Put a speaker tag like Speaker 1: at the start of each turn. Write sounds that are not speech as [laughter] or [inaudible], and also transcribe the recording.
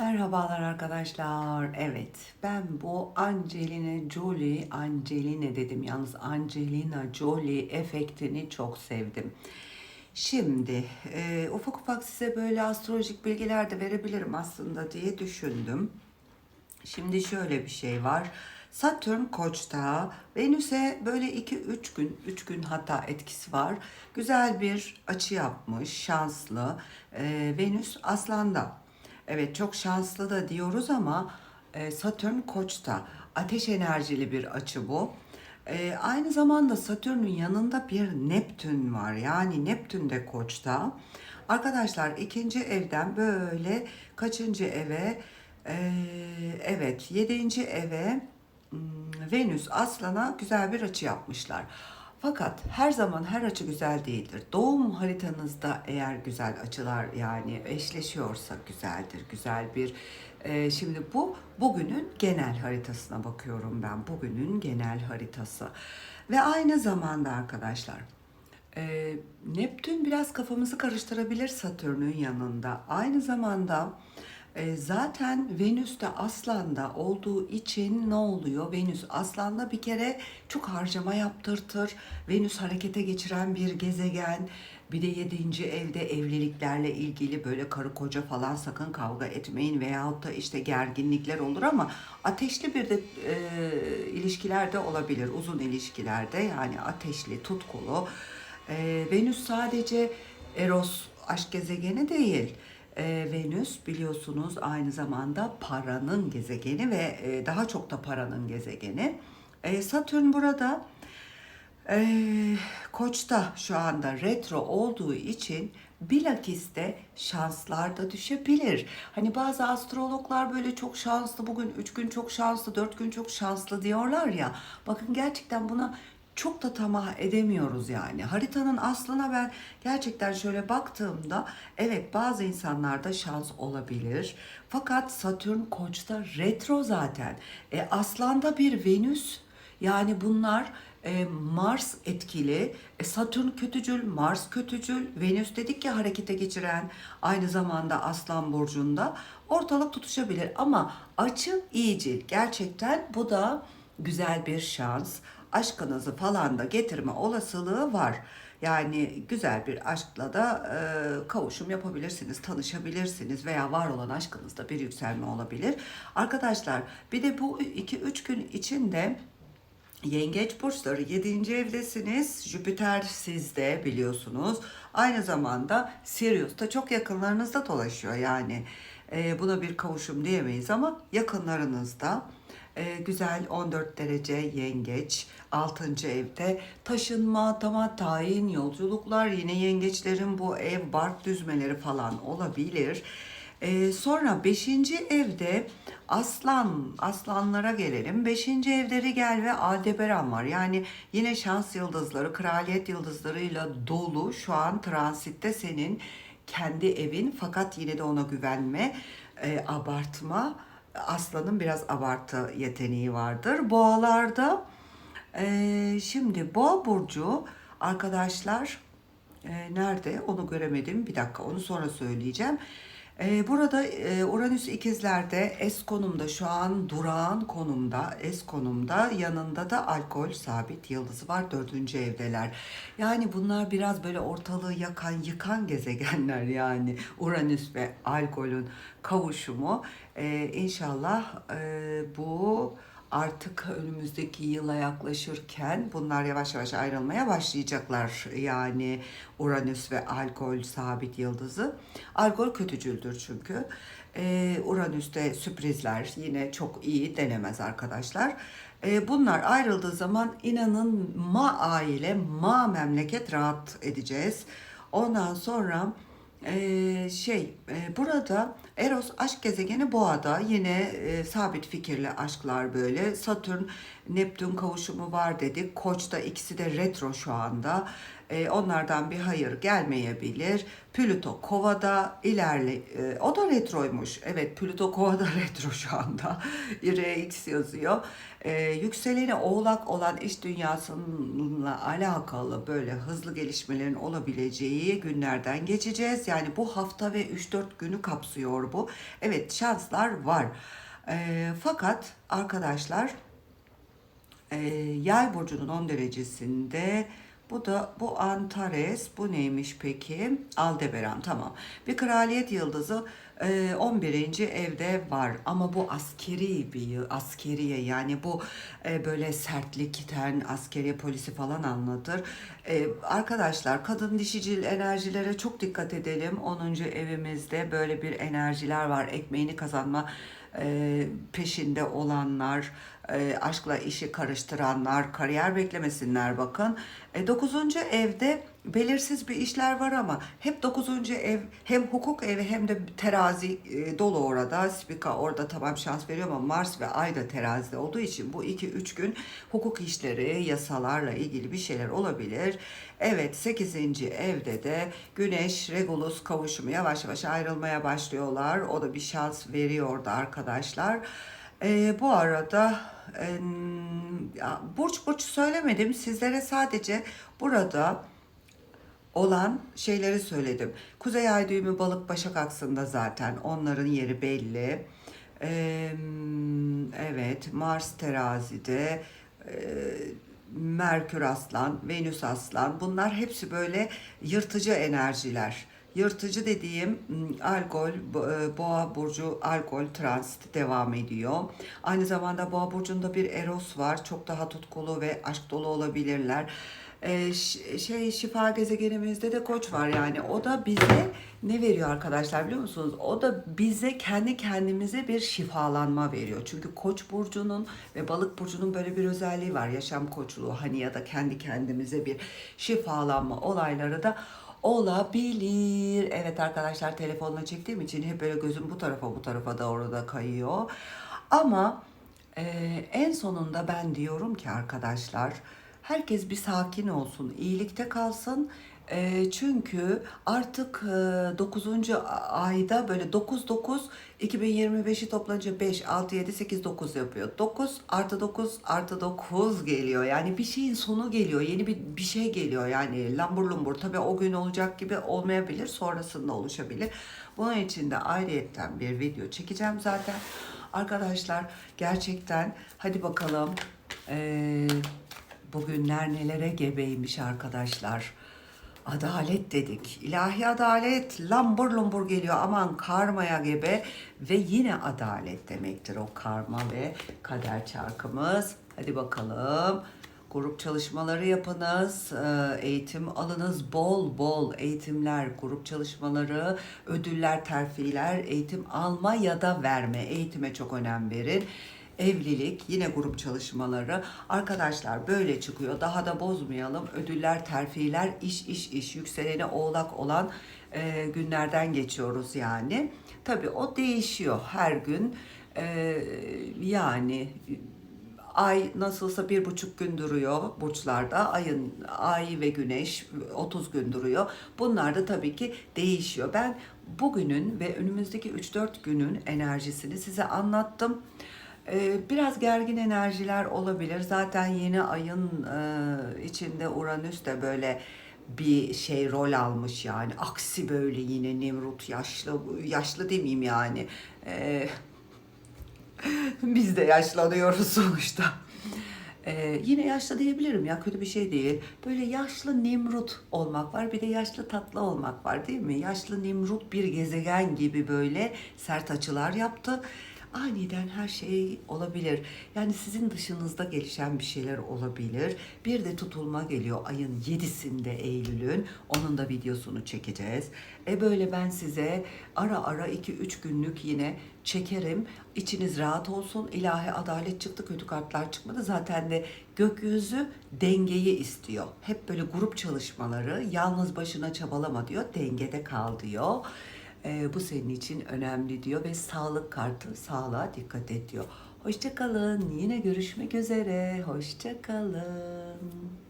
Speaker 1: Merhabalar arkadaşlar. Evet, ben bu Angelina Jolie, Angelina dedim yalnız Angelina Jolie efektini çok sevdim. Şimdi e, ufak ufak size böyle astrolojik bilgiler de verebilirim aslında diye düşündüm. Şimdi şöyle bir şey var. Satürn Koç'ta, Venüs'e böyle 2-3 gün, 3 gün hatta etkisi var. Güzel bir açı yapmış, şanslı. Ee, Venüs Aslan'da. Evet çok şanslı da diyoruz ama e, Satürn Koç'ta. Ateş enerjili bir açı bu. Ee, aynı zamanda Satürn'ün yanında bir Neptün var. Yani Neptün de Koç'ta. Arkadaşlar ikinci evden böyle kaçıncı eve? Ee, evet yedinci eve hmm, Venüs Aslan'a güzel bir açı yapmışlar. Fakat her zaman her açı güzel değildir. Doğum haritanızda eğer güzel açılar yani eşleşiyorsa güzeldir. Güzel bir e, şimdi bu bugünün genel haritasına bakıyorum ben. Bugünün genel haritası. Ve aynı zamanda arkadaşlar e, Neptün biraz kafamızı karıştırabilir Satürn'ün yanında. Aynı zamanda e, zaten Venüs de Aslan'da olduğu için ne oluyor? Venüs Aslan'da bir kere çok harcama yaptırtır. Venüs harekete geçiren bir gezegen. Bir de yedinci evde evliliklerle ilgili böyle karı koca falan sakın kavga etmeyin veyahut da işte gerginlikler olur ama ateşli bir de e, ilişkiler de olabilir. Uzun ilişkilerde yani ateşli, tutkulu. E, Venüs sadece Eros aşk gezegeni değil. E, Venüs biliyorsunuz aynı zamanda paranın gezegeni ve e, daha çok da paranın gezegeni. E, Satürn burada e, Koç'ta şu anda retro olduğu için bilakis de şanslar da düşebilir. Hani bazı astrologlar böyle çok şanslı bugün 3 gün çok şanslı 4 gün çok şanslı diyorlar ya. Bakın gerçekten buna çok da tamah edemiyoruz yani. Haritanın aslına ben gerçekten şöyle baktığımda evet bazı insanlarda şans olabilir. Fakat Satürn Koç'ta retro zaten. E, Aslan'da bir Venüs yani bunlar e, Mars etkili, e, Satürn kötücül, Mars kötücül, Venüs dedik ya harekete geçiren aynı zamanda Aslan Burcu'nda ortalık tutuşabilir. Ama açı iyicil. Gerçekten bu da güzel bir şans. Aşkınızı falan da getirme olasılığı var. Yani güzel bir aşkla da e, kavuşum yapabilirsiniz, tanışabilirsiniz veya var olan aşkınızda bir yükselme olabilir. Arkadaşlar bir de bu 2-3 gün içinde Yengeç burçları 7. evdesiniz. Jüpiter sizde biliyorsunuz. Aynı zamanda Sirius da çok yakınlarınızda dolaşıyor. Yani e, buna bir kavuşum diyemeyiz ama yakınlarınızda. E, güzel 14 derece yengeç 6. evde taşınma, atama, tayin, yolculuklar yine yengeçlerin bu ev bark düzmeleri falan olabilir. Ee, sonra 5. evde aslan, aslanlara gelelim. 5. evde Rigel ve Aldebaran var. Yani yine şans yıldızları, kraliyet yıldızlarıyla dolu şu an transitte senin kendi evin. Fakat yine de ona güvenme, e, abartma. Aslanın biraz abartı yeteneği vardır. Boğalarda e, şimdi boğa burcu arkadaşlar e, nerede onu göremedim. Bir dakika onu sonra söyleyeceğim. Ee, burada e, Uranüs ikizlerde S konumda şu an durağan konumda S konumda yanında da alkol sabit yıldızı var dördüncü evdeler. Yani bunlar biraz böyle ortalığı yakan yıkan [laughs] gezegenler yani Uranüs ve alkolün kavuşumu. Ee, inşallah e, bu artık önümüzdeki yıla yaklaşırken bunlar yavaş yavaş ayrılmaya başlayacaklar. Yani Uranüs ve alkol sabit yıldızı. Alkol kötücüldür çünkü. Ee, Uranüs'te sürprizler yine çok iyi denemez arkadaşlar. Ee, bunlar ayrıldığı zaman inanın ma aile, ma memleket rahat edeceğiz. Ondan sonra ee, şey e, burada Eros aşk gezegeni Boğa'da yine e, sabit fikirli aşklar böyle. Satürn Neptün kavuşumu var dedik. Koç'ta ikisi de retro şu anda E, onlardan bir hayır gelmeyebilir. Plüto Kova'da ilerle e, o da retroymuş. Evet Plüto Kova'da [laughs] retro şu anda. RX yazıyor. E, yükseleni Oğlak olan iş dünyasıyla alakalı böyle hızlı gelişmelerin olabileceği günlerden geçeceğiz. Yani bu hafta ve 3-4 günü kapsıyor bu. Evet şanslar var. E, fakat arkadaşlar e, yay burcunun 10 derecesinde bu da bu Antares bu neymiş peki? Aldebaran tamam. Bir kraliyet yıldızı e, 11. evde var ama bu askeri bir askeriye yani bu e, böyle sertlikten askeriye polisi falan anlatır. E, arkadaşlar kadın dişicil enerjilere çok dikkat edelim. 10. evimizde böyle bir enerjiler var. Ekmeğini kazanma e, peşinde olanlar, e, aşkla işi karıştıranlar, kariyer beklemesinler bakın. E, 9. evde belirsiz bir işler var ama hep 9. ev hem hukuk evi hem de terazi e, dolu orada. Spika orada tamam şans veriyor ama Mars ve Ay da terazide olduğu için bu 2-3 gün hukuk işleri, yasalarla ilgili bir şeyler olabilir. Evet 8. evde de Güneş, Regulus kavuşumu yavaş yavaş ayrılmaya başlıyorlar. O da bir şans veriyordu arkadaşlar. Ee, bu arada ya, burç burç söylemedim. Sizlere sadece burada olan şeyleri söyledim. Kuzey ay düğümü balık başak aksında zaten onların yeri belli. Ee, evet Mars terazide e, Merkür aslan, Venüs aslan bunlar hepsi böyle yırtıcı enerjiler. Yırtıcı dediğim alkol, bo- boğa burcu alkol transit devam ediyor. Aynı zamanda boğa burcunda bir eros var. Çok daha tutkulu ve aşk dolu olabilirler. Ee, şey şifa gezegenimizde de koç var yani o da bize ne veriyor arkadaşlar biliyor musunuz? O da bize kendi kendimize bir şifalanma veriyor. Çünkü koç burcunun ve balık burcunun böyle bir özelliği var. Yaşam koçluğu hani ya da kendi kendimize bir şifalanma olayları da olabilir. Evet arkadaşlar telefonla çektiğim için hep böyle gözüm bu tarafa bu tarafa doğru da kayıyor. Ama ee, en sonunda ben diyorum ki arkadaşlar herkes bir sakin olsun, iyilikte kalsın. Ee, çünkü artık e, 9. ayda böyle 9 9 2025'i toplanınca 5 6 7 8 9 yapıyor. 9 artı 9 artı 9 geliyor. Yani bir şeyin sonu geliyor. Yeni bir bir şey geliyor. Yani lambur lumbur. Tabii o gün olacak gibi olmayabilir. Sonrasında oluşabilir. Bunun için de ayrıyetten bir video çekeceğim zaten. Arkadaşlar gerçekten hadi bakalım eee, bugünler nelere gebeymiş arkadaşlar. Adalet dedik. İlahi adalet lambur lumbur geliyor. Aman karmaya gebe ve yine adalet demektir o karma ve kader çarkımız. Hadi bakalım. Grup çalışmaları yapınız, e, eğitim alınız, bol bol eğitimler, grup çalışmaları, ödüller, terfiler, eğitim alma ya da verme. Eğitime çok önem verin. Evlilik, yine grup çalışmaları. Arkadaşlar böyle çıkıyor. Daha da bozmayalım. Ödüller, terfiler, iş, iş, iş. Yükseleni oğlak olan e, günlerden geçiyoruz yani. Tabii o değişiyor her gün. E, yani Ay nasılsa bir buçuk gün duruyor burçlarda. Ayın ay ve güneş 30 gün duruyor. Bunlar da tabii ki değişiyor. Ben bugünün ve önümüzdeki 3-4 günün enerjisini size anlattım. Ee, biraz gergin enerjiler olabilir. Zaten yeni ayın e, içinde Uranüs de böyle bir şey rol almış yani. Aksi böyle yine Nemrut yaşlı yaşlı demeyeyim yani. Ee, [laughs] biz de yaşlanıyoruz sonuçta. Ee, yine yaşlı diyebilirim ya kötü bir şey değil. Böyle yaşlı Nemrut olmak var bir de yaşlı tatlı olmak var değil mi? Yaşlı Nemrut bir gezegen gibi böyle sert açılar yaptı. Aniden her şey olabilir. Yani sizin dışınızda gelişen bir şeyler olabilir. Bir de tutulma geliyor ayın 7'sinde Eylül'ün. Onun da videosunu çekeceğiz. E böyle ben size ara ara 2-3 günlük yine çekerim. İçiniz rahat olsun. İlahi adalet çıktı, kötü kartlar çıkmadı. Zaten de gökyüzü dengeyi istiyor. Hep böyle grup çalışmaları, yalnız başına çabalama diyor, dengede kal diyor. Ee, bu senin için önemli diyor ve sağlık kartı sağlığa dikkat et diyor. Hoşçakalın. Yine görüşmek üzere. Hoşçakalın.